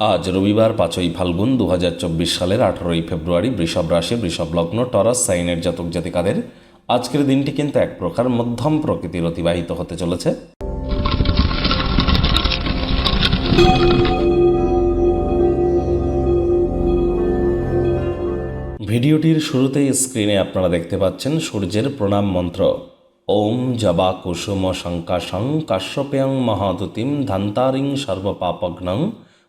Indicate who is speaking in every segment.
Speaker 1: আজ রবিবার পাঁচই ফাল্গুন দু হাজার চব্বিশ সালের আঠারোই ফেব্রুয়ারি বৃষভ রাশি, বৃষভ লগ্ন, টরাস, সাইনের জাতক জাতিকাদের আজকের দিনটি কিন্তু এক প্রকার মধ্যম প্রকৃতির অতিবাহিত হতে চলেছে। ভিডিওটির শুরুতেই স্ক্রিনে আপনারা দেখতে পাচ্ছেন সূর্যের প্রণাম মন্ত্র। ওম জবা কুসুম শঙ্কাশং কাশ্যপেয়ং মহাদুতিম ধান্তারিং সর্বপাপগ্নং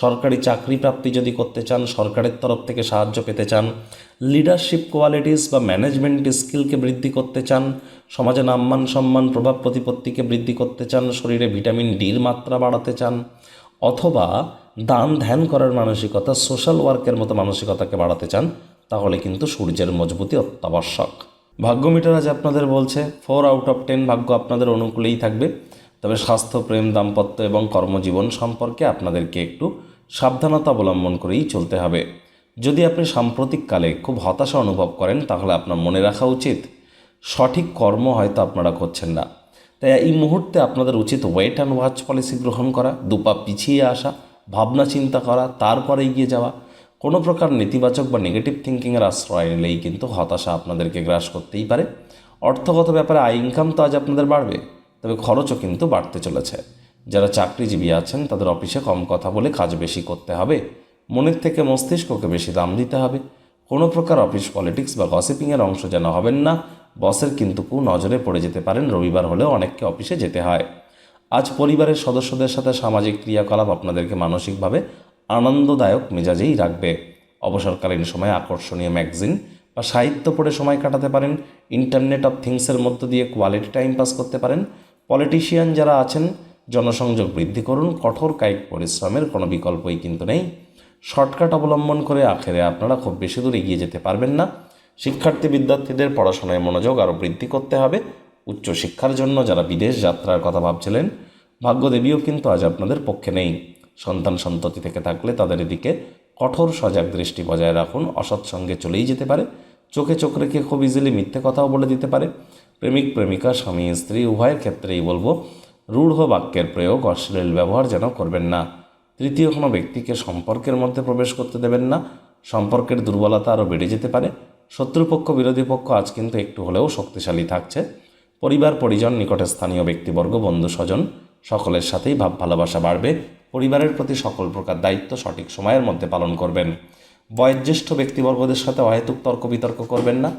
Speaker 1: সরকারি চাকরি প্রাপ্তি যদি করতে চান, সরকারের তরফ থেকে সাহায্য পেতে চান লিডারশিপ কোয়ালিটিস বা ম্যানেজমেন্ট স্কিলকে বৃদ্ধি করতে চান, সমাজে নাম্মান সম্মান, প্রভাব প্রতিপত্তিকে বৃদ্ধি করতে চান, শরীরে ভিটামিন ডির মাত্রা বাড়াতে চান, অথবা দান ধ্যান করার মানসিকতা সোশ্যাল ওয়ার্কের মতো মানসিকতাকে বাড়াতে চান, তাহলে কিন্তু সূর্যের মজবুতি অত্যাবশ্যক। ভাগ্য মিটার আজ আপনাদের বলছে ফোর আউট অফ টেন ভাগ্য আপনাদের অনুকূলেই থাকবে। তবে স্বাস্থ্য, প্রেম, দাম্পত্য এবং কর্মজীবন সম্পর্কে আপনাদেরকে একটু সাবধানতা অবলম্বন করেই চলতে হবে। যদি আপনি সাম্প্রতিককালে খুব হতাশা অনুভব করেন, তাহলে আপনার মনে রাখা উচিত, সঠিক কর্ম হয়তো আপনারা করছেন না। তাই এই মুহূর্তে আপনাদের উচিত ওয়েট অ্যান্ড ওয়াচ পলিসি গ্রহণ করা দুপা পিছিয়ে আসা, ভাবনা চিন্তা করা, তারপরে এগিয়ে যাওয়া। কোনো প্রকার নেতিবাচক বা নেগেটিভ থিঙ্কিংয়ের আশ্রয় নিলেই কিন্তু হতাশা আপনাদেরকে গ্রাস করতেই পারে। অর্থগত ব্যাপারে আয় ইনকাম তো আজ আপনাদের বাড়বে। তবে খরচও কিন্তু বাড়তে চলেছে। যারা চাকরিজীবী আছেন, তাদের অফিসে কম কথা বলে কাজ বেশি করতে হবে। মনের থেকে মস্তিষ্ককে বেশি দাম দিতে হবে। কোনো প্রকার অফিস পলিটিক্স বা গসিপিংয়ের অংশ যেন হবেন না, বসের কিন্তু কু নজরে পড়ে যেতে পারেন। রবিবার হলেও অনেককে অফিসে যেতে হয়। আজ পরিবারের সদস্যদের সাথে সামাজিক ক্রিয়াকলাপ আপনাদেরকে মানসিকভাবে আনন্দদায়ক মেজাজেই রাখবে। অবসরকালীন সময়ে আকর্ষণীয় ম্যাগাজিন বা সাহিত্য পড়ে সময় কাটাতে পারেন। ইন্টারনেট অফ থিংসের মধ্য দিয়ে কোয়ালিটি টাইম পাস করতে পারেন। পলিটিশিয়ান যারা আছেন, জনসংযোগ বৃদ্ধি করুন, কঠোর কায়িক পরিশ্রমের কোনো বিকল্পই কিন্তু নেই। শর্টকাট অবলম্বন করে আখেরে আপনারা খুব বেশি দূর এগিয়ে যেতে পারবেন না। শিক্ষার্থী বিদ্যার্থীদের পড়াশোনায় মনোযোগ আরও বৃদ্ধি করতে হবে। উচ্চশিক্ষার জন্য যারা বিদেশ যাত্রার কথা ভাবছিলেন, ভাগ্যদেবীও কিন্তু আজ আপনাদের পক্ষে নেই। সন্তান সন্ততি থেকে থাকলে তাদের এদিকে কঠোর সজাগ দৃষ্টি বজায় রাখুন, অসৎ সঙ্গে চলেই যেতে পারে। চোখে চোখ রেখে খুব ইজিলি মিথ্যে কথাও বলে দিতে পারে। প্রেমিক, প্রেমিকা, স্বামী, স্ত্রী, উভয়ের ক্ষেত্রেই বলব, রূঢ় বাক্যের প্রয়োগ অশ্লীল ব্যবহার যেন করবেন না। তৃতীয়, কোনো ব্যক্তিকে সম্পর্কের মধ্যে প্রবেশ করতে দেবেন না। সম্পর্কের দুর্বলতা আরও বেড়ে যেতে পারে। শত্রুপক্ষ, বিরোধী পক্ষ আজ কিন্তু একটু হলেও শক্তিশালী থাকছে। পরিবার, পরিজন, নিকটে স্থানীয় ব্যক্তিবর্গ, বন্ধু, স্বজন, সকলের সাথেই ভাব ভালোবাসা বাড়বে। পরিবারের প্রতি সকল প্রকার দায়িত্ব সঠিক সময়ের মধ্যে পালন করবেন। বয়োজ্যেষ্ঠ ব্যক্তিবর্গদের সাথে অহেতুক তর্ক বিতর্ক করবেন না।